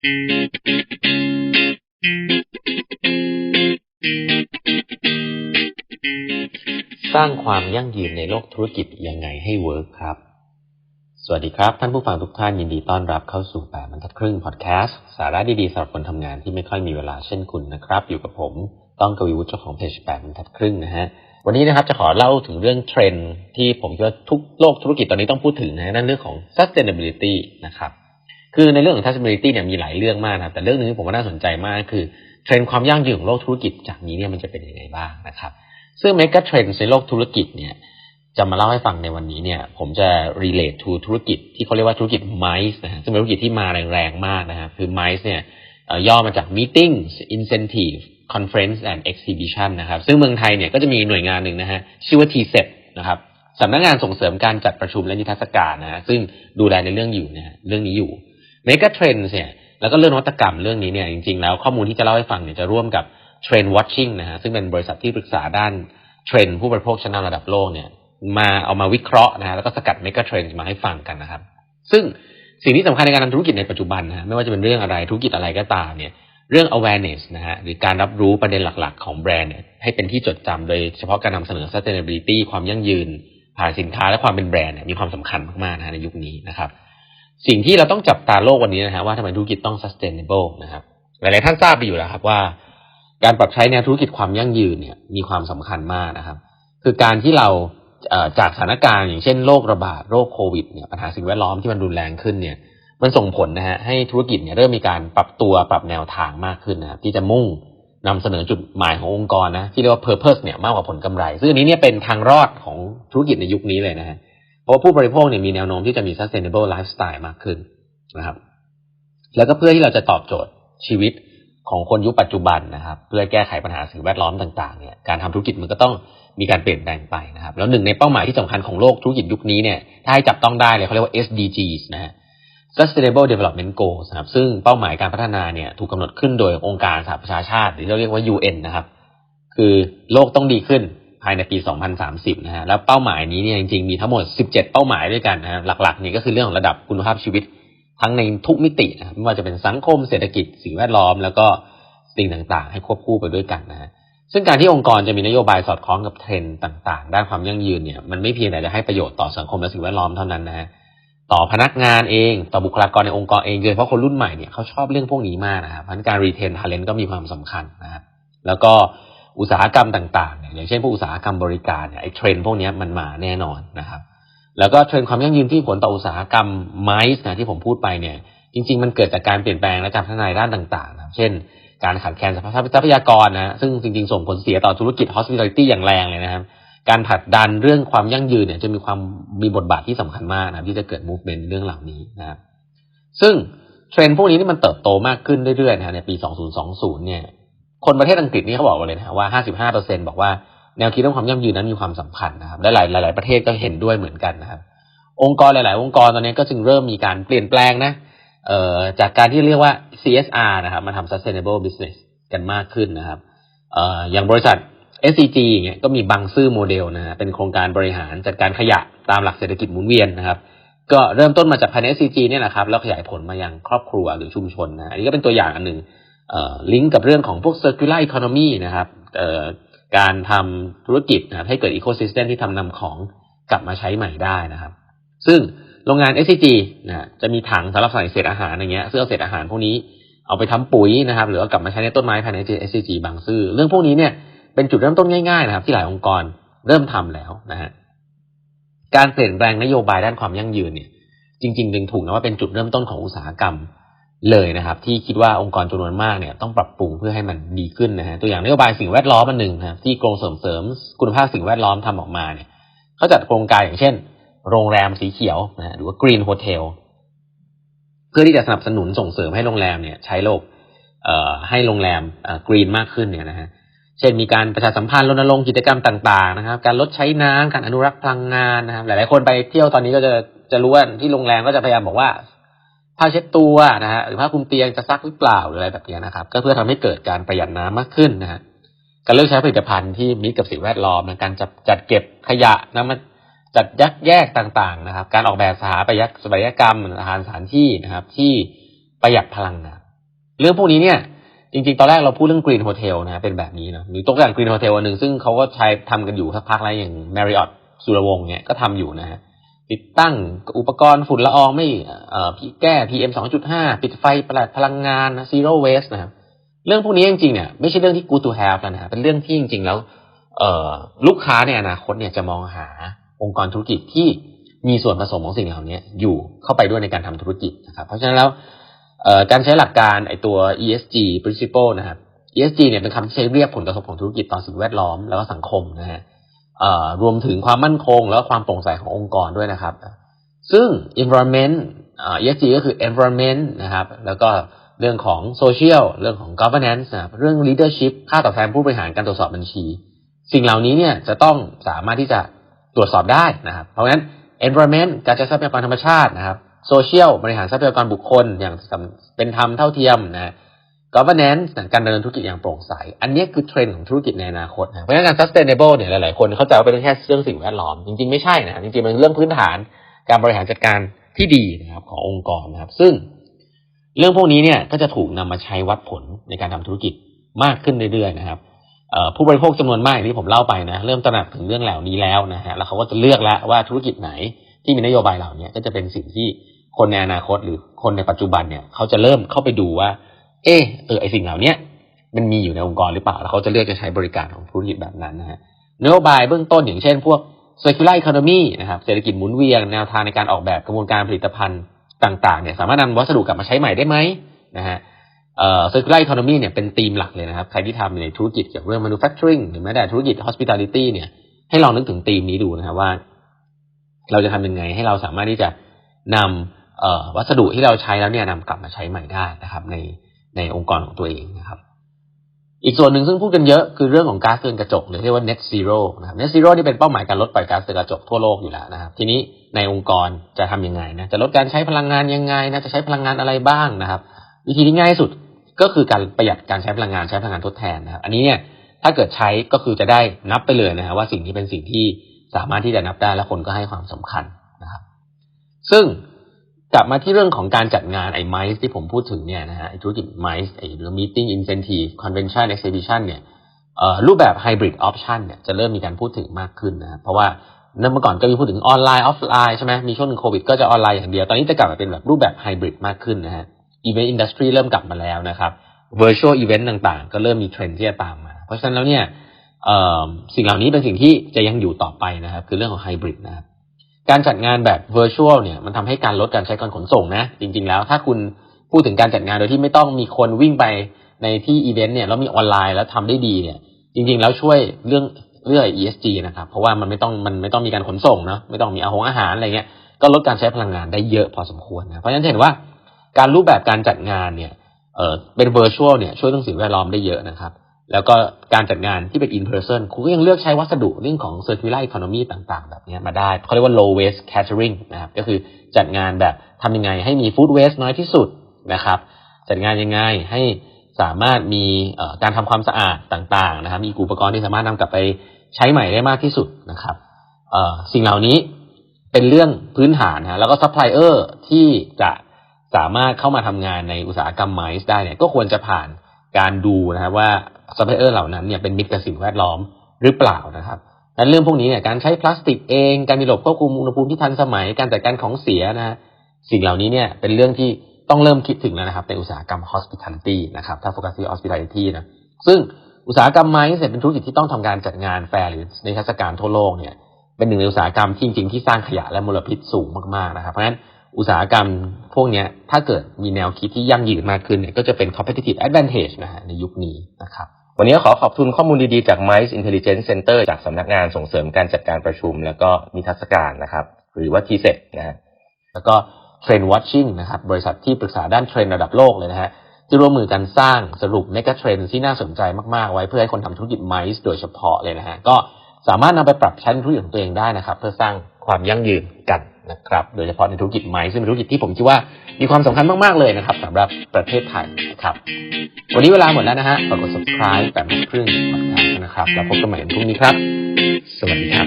สร้างความยั่งยืนในโลกธุรกิจยังไงให้เวิร์กครับ สวัสดีครับ ท่านผู้ฟังทุกท่านยินดีต้อนรับเข้าสู่แปดบรรทัดครึ่งพอดแคสต์สาระดีๆสำหรับคนทำงานที่ไม่ค่อยมีเวลาเช่นคุณนะครับ อยู่กับผมต้องกวีวุฒิเจ้าของเพจแปดบรรทัดครึ่งนะฮะ วันนี้นะครับจะขอเล่าถึงเรื่องเทรนด์ที่ผมคิดว่าทุกโลกธุรกิจตอนนี้ต้องพูดถึงนะฮะนั่นเรื่องของ sustainability นะครับ คือในเรื่องของ sustainability เนี่ยมีหลายเรื่องมากนะแต่เรื่องหนึงที่ผมว่าน่าสนใจมากคือเทรนด์ความยั่งยืนของโลกธุรกิจจากนี้เนี่ยมันจะเป็นยังไงบ้างนะครับ ซึ่ง mega trends ในโลกธุรกิจเนี่ยจะมาเล่าให้ฟังในวันนี้เนี่ย ผมจะ relate to ธุรกิจที่เขาเรียกว่าธุรกิจ MICE นะฮะซึ่งเป็นธุรกิจที่มาแรงๆมากนะฮะคือ MICE เนี่ยย่อมาจาก meetings incentive conference and exhibition นะครับ ซึ่งเมืองไทยเนี่ยก็จะมีหน่วยงานหนึ่งนะฮะชื่อว่า TCEP นะครับสำนักงานส่งเสริมการจัดประชุมและนิทรรศการนะฮะซึ่งดูแลในเรื่องอยู่นะฮะเรื่องนี้อยู่ mega trends เนี่ยแล้วก็เรื่องนวัตกรรมเรื่องนี้เนี่ยจริงๆแล้วข้อมูลที่จะเล่าให้ฟังเนี่ยจะร่วมกับ Trend Watching นะฮะซึ่งเป็นบริษัทที่ปรึกษาด้านเทรนด์ผู้บริโภคชั้นนำระดับโลกเนี่ยมาเอามาวิเคราะห์นะฮะแล้วก็สกัด mega trends มาให้ฟังกันนะครับ ซึ่งสิ่งที่สำคัญในการทำธุรกิจในปัจจุบันนะไม่ว่าจะเป็นเรื่องอะไรธุรกิจอะไรก็ตามเนี่ยเรื่อง awareness นะฮะหรือการรับรู้ประเด็นหลักๆ ของแบรนด์เนี่ยให้เป็นที่จดจำโดยเฉพาะการนำเสนอ sustainability ความยั่งยืน ผ่านสินค้าและความเป็นแบรนด์เนี่ยมีความสำคัญมากๆนะฮะในยุคนี้นะครับ สิ่งที่เราต้องจับตาโลกวันนี้นะฮะว่าทำไมธุรกิจต้อง sustainable นะครับ หลาย ๆ ท่านทราบไปอยู่แล้วครับว่า การปรับใช้แนวธุรกิจความยั่งยืนเนี่ยมีความสำคัญมากนะครับ คือการที่เราจากสถานการณ์อย่างเช่นโรคระบาดโรคโควิดเนี่ยปัญหาสิ่งแวดล้อมที่มันรุนแรงขึ้นเนี่ย มันส่งผลนะฮะให้ธุรกิจเนี่ยเริ่มมีการปรับตัวปรับแนวทางมากขึ้นนะครับที่จะมุ่งนำเสนอจุดหมายขององค์กรนะที่เรียกว่า purpose เนี่ยมากกว่าผลกำไร ซึ่งอันนี้เนี่ยเป็นทางรอดของธุรกิจในยุคนี้เลยนะฮะเราะว่าผู้บริโภคเนี่ยมีแนวโน้มที่จะมี sustainable lifestyle มากขึ้นนะครับ แล้วก็เพื่อที่เราจะตอบโจทย์ชีวิตของคนยุคปัจจุบันนะครับ เพื่อแก้ไขปัญหาสิ่งแวดล้อมต่างๆเนี่ยการทำธุรกิจมันก็ต้องมีการเปลี่ยนแปลงไปนะครับ แล้วหนึ่งในเป้าหมายที่สำคัญของโลกธุรกิจยุคนี้เนี่ยถ้าให้จับต้องได้เลยเขาเรียกว่า SDGs นะฮะ Sustainable Development Goals นะครับซึ่งเป้าหมายการพัฒนาเนี่ยถูกกำหนดขึ้นโดยองค์การสหประชาชาติ หรือเราเรียกว่า UN นะครับ คือโลกต้องดีขึ้น ภายในปี 2030 นะฮะ แล้วเป้าหมายนี้เนี่ยจริงๆ มีทั้งหมด 17 เป้าหมายด้วยกันนะฮะ หลักๆ นี่ก็คือเรื่องของระดับคุณภาพชีวิต ทั้งในทุกมิตินะครับไม่ว่าจะเป็นสังคม เศรษฐกิจ สิ่งแวดล้อม แล้วก็สิ่งต่างๆ ให้ควบคู่ไปด้วยกันนะฮะ ซึ่งการที่องค์กรจะมีนโยบายสอดคล้องกับเทรนด์ต่างๆ ด้านความยั่งยืนเนี่ย มันไม่เพียงแต่จะให้ประโยชน์ต่อสังคมและสิ่งแวดล้อมเท่านั้นนะฮะ ต่อพนักงานเอง ต่อบุคลากรในองค์กรเองโดยเฉพาะคนรุ่นใหม่เนี่ยเขาชอบเรื่องพวกนี้มากนะครับเพราะการรีเทนทาเลนต์ก็มีความสำคัญนะครับแล้วก็อุตสาหกรรมต่าง อย่างเช่นพวกอุตสาหกรรมบริการเนี่ยไอ้เทรนพวกนี้มันมาแน่นอนนะครับ แล้วก็เทรนความยั่งยืนที่ผลต่ออุตสาหกรรมไมซ์นะที่ผมพูดไปเนี่ย จริง ๆ มันเกิดจากการเปลี่ยนแปลงและการพัฒนาด้านต่างๆนะเช่น การขาดแคลนทรัพยากรนะซึ่งจริง ๆ ส่งผลเสียต่อธุรกิจ hospitality อย่างแรงเลยนะครับ การผลักดันเรื่องความยั่งยืนเนี่ยจะมีความมีบทบาทที่สำคัญมากนะที่จะเกิด movement เรื่องเหล่านี้นะครับซึ่งเทรนด์พวกนี้นี่มันเติบโตมากขึ้นเรื่อยๆนะฮะในปี 2020 เนี่ย คนประเทศอังกฤษนี่เขาบอกมาเลยนะว่า 55%บอกว่าแนวคิดเรื่องความยั่งยืนนั้นมีความสำคัญนะครับและหลายหลายประเทศก็เห็นด้วยเหมือนกันนะครับ องค์กรหลาย ๆ องค์กรตอนนี้ก็จึงเริ่มมีการเปลี่ยนแปลงนะเอ่อจากการที่เรียกว่า CSR นะครับมาทำ sustainable business กันมากขึ้นนะครับเอ่ออย่างบริษัท SCG อย่างเงี้ยก็มีบางซื่อโมเดลนะฮะเป็นโครงการบริหารจัดการขยะตามหลักเศรษฐกิจหมุนเวียนนะครับ ก็เริ่มต้นมาจากภายใน SCG เนี่ยแหละครับแล้วขยายผลมายังครอบครัวหรือชุมชนนะอันนี้ก็เป็นตัวอย่างอันหนึ่ง ลิงก์กับเรื่องของพวก circular economy นะครับการทำธุรกิจนะให้เกิด ecosystem ที่ทำนำของกลับมาใช้ใหม่ได้นะครับ ซึ่งโรงงาน SCG นะจะมีถังสำหรับใส่เศษอาหารอย่างเงี้ยซึ่งเอาเศษอาหารพวกนี้เอาไปทำปุ๋ยนะครับ หรือว่ากลับมาใช้ในต้นไม้ภายใน SCG บางซื่อเรื่องพวกนี้เนี่ยเป็นจุดเริ่มต้นง่ายๆนะครับ ที่หลายองค์กรเริ่มทำแล้วนะฮะการเปลี่ยนแปลงนโยบายด้านความยั่งยืนเนี่ย จริงๆดึงถูกนะว่าเป็นจุดเริ่มต้นของอุตสาหกรรม เลยนะครับ ที่คิดว่าองค์กรจำนวนมากเนี่ยต้องปรับปรุงเพื่อให้มันดีขึ้นนะฮะตัวอย่างนโยบายสิ่งแวดล้อมอันหนึ่งนะครับที่กรมส่งเสริมคุณภาพสิ่งแวดล้อมทำออกมาเนี่ยเขาจัดโครงการอย่างเช่น โรงแรมสีเขียวนะฮะหรือว่า Green Hotel เพื่อที่จะสนับสนุนส่งเสริมให้โรงแรมเนี่ย ใช้โลกเอ่อให้โรงแรมเอ่อกรีนมากขึ้นเนี่ยนะฮะเช่นมีการประชาสัมพันธ์รณรงค์กิจกรรมต่าง ๆ นะครับ การลดใช้น้ำการอนุรักษ์พลังงานนะครับ หลาย ๆ คนไปเที่ยวตอนนี้ก็จะจะรู้ว่าที่โรงแรมก็จะพยายามบอกว่า ผ้าเช็ดตัวนะฮะหรือผ้าคลุมเตียงจะซักหรือเปล่าหรืออะไรแบบนี้นะครับ ก็เพื่อทำให้เกิดการประหยัดน้ำมากขึ้นนะฮะการเลือกใช้ผลิตภัณฑ์ที่มิตรกับสิ่งแวดล้อมนการจัดจัดเก็บขยะนะมันจัดยักแยกต่างๆนะครับ การออกแบบสถาปัตยสถาปัตยกรรมอาหารสถานที่นะครับ ที่ประหยัดพลังงานเรื่องพวกนี้เนี่ย จริงๆ ตอนแรกเราพูดเรื่อง Green Hotel นะเป็นแบบนี้นะหรือตัวอย่าง Green Hotel อันหนึ่งซึ่งเขาก็ใช้ทำกันอยู่สักพักแล้วอย่าง Marriott สุรวงศ์เนี่ยก็ทำอยู่นะฮะ ติดตั้งอุปกรณ์ฝุ่นละอองไม่เอ่แก้ PM 2.5 ปิดไฟประหยัดพลังงานนะ zero waste นะครับเรื่องพวกนี้จริงๆเนี่ยไม่ใช่เรื่องที่ good to have แล้วนะฮะเป็นเรื่องที่จริงๆแล้วเลูกค้าในอนาคตเนี่ยจะมองหาองค์กรธุรกิจที่มีส่วนผสมของสิ่งเหล่านี้อยู่เข้าไปด้วยในการทำธุรกิจนะครับ เพราะฉะนั้นแล้วการใช้หลักการไอตัว ESG principle นะครับ ESG เนี่ยเป็นคำที่ใช้เรียกผลกระทบของธุรกิจต่อสิ่งแวดล้อมแล้วก็สังคมนะฮะ รวมถึงความมั่นคงแล้วก็ความโปร่งใสขององค์กรด้วยนะครับ ซึ่ง environment เอ่อ ESG ก็คือ environment นะครับ แล้วก็เรื่องของ social เรื่องของ governance นะครับเรื่อง leadership ค่าตอบแทนผู้บริหารการตรวจสอบบัญชี สิ่งเหล่านี้เนี่ยจะต้องสามารถที่จะตรวจสอบได้นะครับ เพราะฉะนั้น environment การใช้ทรัพยากรธรรมชาตินะครับ social บริหารทรัพยากรบุคคลอย่างเป็นธรรมเท่าเทียมนะ governance การดำเนินธุรกิจอย่างโปร่งใส อันนี้คือเทรนด์ของธุรกิจในอนาคตนะเพราะฉะนั้นการ sustainable เนี่ยหลายๆคนเข้าใจว่าเป็นแค่เรื่องสิ่งแวดล้อม จริงๆ ไม่ใช่นะจริงๆมันเรื่องพื้นฐานการบริหารจัดการที่ดีนะครับขององค์กรนะครับ ซึ่งเรื่องพวกนี้เนี่ยก็จะถูกนำมาใช้วัดผลในการทำธุรกิจมากขึ้นเรื่อยๆนะครับผู้บริโภคจำนวนมากที่ผมเล่าไปนะเริ่มตระหนักถึงเรื่องเหล่านี้แล้วนะฮะแล้วเขาก็จะเลือกแล้วว่าธุรกิจไหนที่มีนโยบายเหล่านี้ก็จะเป็นสิ่งที่คนในอนาคตหรือคนในปัจจุบันเนี่ยเขาจะเริ่มเข้าไปดูว่า เออเออไอสิ่งเหล่านี้มันมีอยู่ในองค์กรหรือเปล่า แล้วเขาจะเลือกจะใช้บริการของธุรกิจแบบนั้นนะฮะนโยบายเบื้องต้นอย่างเช่น พวก circular economy นะครับเศรษฐกิจหมุนเวียนแนวทางในการออกแบบกระบวนการผลิตภัณฑ์ต่างๆเนี่ยสามารถนำวัสดุกลับมาใช้ใหม่ได้ไหมนะฮะเอ่อ circular economy เนี่ยเป็นธีมหลักเลยนะครับ ใครที่ทำในธุรกิจเกี่ยวกับเรื่อง manufacturing หรือแม้แต่ธุรกิจ hospitality เนี่ยให้ลองนึกถึงธีมนี้ดูนะครับว่า เราจะทำยังไงให้เราสามารถที่จะนำวัสดุที่เราใช้แล้วเนี่ยนำกลับมาใช้ใหม่ได้นะครับ ใน ในองค์กรของตัวเองนะครับ อีกส่วนหนึ่งซึ่งพูดกันเยอะคือเรื่องของก๊าซเรือนกระจกหรือเรียกว่า net zero นะครับ net zero นี่เป็นเป้าหมายการลดปล่อยก๊าซเรือนกระจกทั่วโลกอยู่แล้วนะครับ ทีนี้ในองค์กรจะทำยังไงนะจะลดการใช้พลังงานยังไงนะจะใช้พลังงานอะไรบ้างนะครับ วิธีที่ง่ายสุดก็คือการประหยัดการใช้พลังงานใช้พลังงานทดแทนนะครับ อันนี้เนี่ยถ้าเกิดใช้ก็คือจะได้นับไปเลยนะครับว่าสิ่งที่เป็นสิ่งที่สามารถที่จะนับได้และคนก็ให้ความสำคัญนะครับ ซึ่ง กลับมาที่เรื่องของการจัดงานไอ้ไมซ์ที่ผมพูดถึงเนี่ยนะฮะธุรกิจไมซ์ไอ้หรือ meeting incentive convention exhibition เนี่ยรูปแบบ hybrid option เนี่ยจะเริ่มมีการพูดถึงมากขึ้นนะเพราะว่าเมื่อก่อนก็มีพูดถึงออนไลน์ออฟไลน์ใช่ไหมมีช่วงหนึ่งโควิดก็จะออนไลน์อย่างเดียว ตอนนี้จะกลับมาเป็นแบบรูปแบบไฮบริดมากขึ้นนะฮะ event industry เริ่มกลับมาแล้วนะครับ virtual event ต่างๆ ก็เริ่มมีเทรนด์ที่จะตามมา เพราะฉะนั้นแล้วเนี่ยสิ่งเหล่านี้เป็นสิ่งที่จะยังอยู่ต่อไปนะครับ คือเรื่องของไฮบริดนะครับ การจัดงานแบบ virtual เนี่ยมันทำให้การลดการใช้การขนส่งนะ จริง ๆ แล้วถ้าคุณพูดถึงการจัดงานโดยที่ไม่ต้องมีคนวิ่งไปในที่อีเวนต์เนี่ยแล้วมีออนไลน์แล้วทำได้ดีเนี่ย จริง ๆ แล้วช่วยเรื่องเรื่อง ESG นะครับ เพราะว่ามันไม่ต้องมันไม่ต้องมีการขนส่งเนาะไม่ต้องมีอาหงอาหารอะไรเงี้ยก็ลดการใช้พลังงานได้เยอะพอสมควรนะเพราะฉะนั้นเห็นว่าการรูปแบบการจัดงานเนี่ยเออเป็น virtual เนี่ยช่วยเรื่องสิ่งแวดล้อมได้เยอะนะครับ แล้วก็การจัดงานที่เป็น in person คุณก็ยังเลือกใช้วัสดุเรื่องของ circular economy ต่างๆ แบบนี้มาได้เขาเรียกว่า low waste catering นะครับก็คือจัดงานแบบทำยังไงให้มี food waste น้อยที่สุดนะครับ จัดงานยังไงให้สามารถมีการทำความสะอาดต่างๆนะครับ มีอุปกรณ์ที่สามารถนำกลับไปใช้ใหม่ได้มากที่สุดนะครับสิ่งเหล่านี้เป็นเรื่องพื้นฐานนะแล้วก็ซัพพลายเออร์ที่จะสามารถเข้ามาทำงานในอุตสาหกรรมไมซ์ได้เนี่ยก็ควรจะผ่าน การดูนะครับว่าซัพพลายเออร์เหล่านั้นเนี่ยเป็นมิตรกับสิ่งแวดล้อมหรือเปล่านะครับดังนั้นเรื่องพวกนี้เนี่ยการใช้พลาสติกเอง การมีระบบควบคุมอุณหภูมิที่ทันสมัย การจัดการของเสียนะฮะสิ่งเหล่านี้เนี่ยเป็นเรื่องที่ต้องเริ่มคิดถึงแล้วนะครับในอุตสาหกรรม hospitality นะครับถ้าโฟกัสที่ hospitality นะซึ่งอุตสาหกรรมไม้เสร็จเป็นธุรกิจที่ต้องทำการจัดงานแฟร์หรือในเทศกาลทั่วโลกเนี่ยเป็นหนึ่งในอุตสาหกรรมที่จริงๆที่สร้างขยะและมลพิษสูงมากๆนะครับเพราะฉะนั้น อุตสาหกรรมพวกนี้ถ้าเกิดมีแนวคิดที่ยั่งยืนมากขึ้นเนี่ยก็จะเป็น competitive advantage นะฮะในยุคนี้นะครับวันนี้ขอขอบคุณข้อมูลดีๆ จาก Mice Intelligence Center จากสำนักงานส่งเสริมการจัดการประชุม แล้วก็นิทรรศการนะครับ หรือว่า TSET นะฮะแล้วก็ Trend Watching นะครับบริษัทที่ปรึกษาด้านเทรนด์ระดับโลกเลยนะฮะที่ร่วมมือกันสร้างสรุป Mega Trend ที่น่าสนใจมากๆ ไว้เพื่อให้คนทำธุรกิจไมซ์โดยเฉพาะเลยนะฮะก็สามารถนำไปปรับใช้นธุรกิจของตัวเองได้นะครับ เพื่อสร้างความยั่งยืนกัน นะครับ โดยเฉพาะในธุรกิจไม้ซึ่งเป็นธุรกิจที่ผมคิดว่ามีความสำคัญมาก ๆ เลยนะครับสำหรับประเทศไทยนะครับ วันนี้เวลาหมดแล้วนะฮะฝากกด subscribe แบบไม่ครึ่งพอดแคสต์นะครับ แล้วพบกันใหม่ในพรุ่งนี้ครับ สวัสดีครับ